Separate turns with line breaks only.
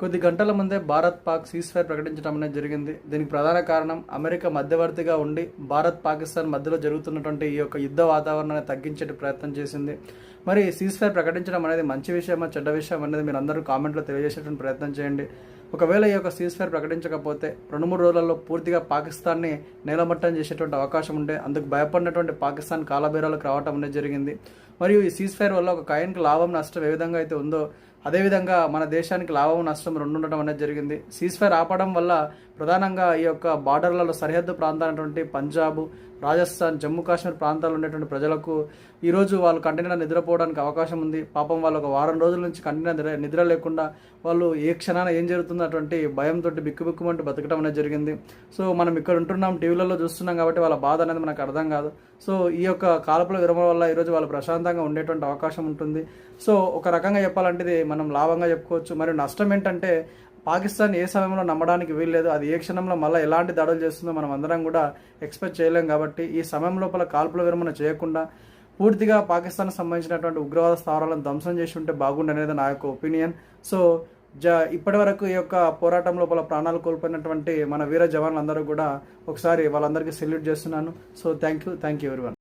కొద్ది గంటల ముందే భారత్ పాక్ సీజ్ ఫైర్ ప్రకటించడం అనేది జరిగింది. దీనికి ప్రధాన కారణం అమెరికా మధ్యవర్తిగా ఉండి భారత్ పాకిస్తాన్ మధ్యలో జరుగుతున్నటువంటి ఈ యొక్క యుద్ధ వాతావరణాన్ని తగ్గించే ప్రయత్నం చేసింది. మరి సీజ్ ఫైర్ ప్రకటించడం అనేది మంచి విషయమా చెడ్డ విషయం అనేది మీరు అందరూ కామెంట్లో తెలియజేసేటువంటి ప్రయత్నం చేయండి. ఒకవేళ ఈ యొక్క సీజ్ ఫైర్ ప్రకటించకపోతే రెండు మూడు రోజులలో పూర్తిగా పాకిస్తాన్ని నేలమట్టం చేసేటువంటి అవకాశం ఉండే అందుకు భయపడినటువంటి పాకిస్తాన్ కాలబేరాలకు రావటం అనేది జరిగింది. మరియు ఈ సీజ్ ఫైర్ వల్ల ఒక కాయన్కి లాభం నష్టం ఏ విధంగా అయితే ఉందో అదేవిధంగా మన దేశానికి లాభం నష్టం రెండు ఉండటం అనేది జరిగింది. సీజ్ ఫైర్ ఆపడం వల్ల ప్రధానంగా ఈ యొక్క బార్డర్లలో సరిహద్దు ప్రాంతాలైనటువంటి పంజాబ్ రాజస్థాన్ జమ్మూ కాశ్మీర్ ప్రాంతాల్లో ఉండేటువంటి ప్రజలకు ఈరోజు వాళ్ళు కంటిన్యూగా నిద్రపోవడానికి అవకాశం ఉంది. పాపం వాళ్ళు ఒక వారం రోజుల నుంచి కంటిన్యూ నిద్ర నిద్ర లేకుండా వాళ్ళు ఏ క్షణాన ఏం జరుగుతుందో అటువంటి భయంతో బిక్కుబిక్కుమంటూ బతకడం అనేది జరిగింది. సో మనం ఇక్కడ ఉంటున్నాం టీవీలలో చూస్తున్నాం కాబట్టి వాళ్ళ బాధ అనేది మనకు అర్థం కాదు. సో ఈ యొక్క కాలపుల విరమణ వల్ల ఈరోజు వాళ్ళు ప్రశాంతంగా ఉండేటువంటి అవకాశం ఉంటుంది. సో ఒక రకంగా చెప్పాలంటే మనం లాభంగా చెప్పుకోవచ్చు. మరియు నష్టం ఏంటంటే పాకిస్తాన్ ఏ సమయంలో నమ్మడానికి వీల్లేదు అది ఏ క్షణంలో మళ్ళీ ఎలాంటి దాడులు చేస్తుందో మనం అందరం కూడా ఎక్స్పెక్ట్ చేయలేం కాబట్టి ఈ సమయం లోపల కాల్పుల విరమణ చేయకుండా పూర్తిగా పాకిస్తాన్ సంబంధించినటువంటి ఉగ్రవాద స్థావరాలను ధ్వంసం చేసి ఉంటే బాగుండనేది నా యొక్క ఒపీనియన్ సో జ ఇప్పటి వరకు ఈ యొక్క పోరాటం లోపల ప్రాణాలు కోల్పోయినటువంటి మన వీర జవాన్లందరూ కూడా ఒకసారి వాళ్ళందరికీ సెల్యూట్ చేస్తున్నాను. So thank you thank you everyone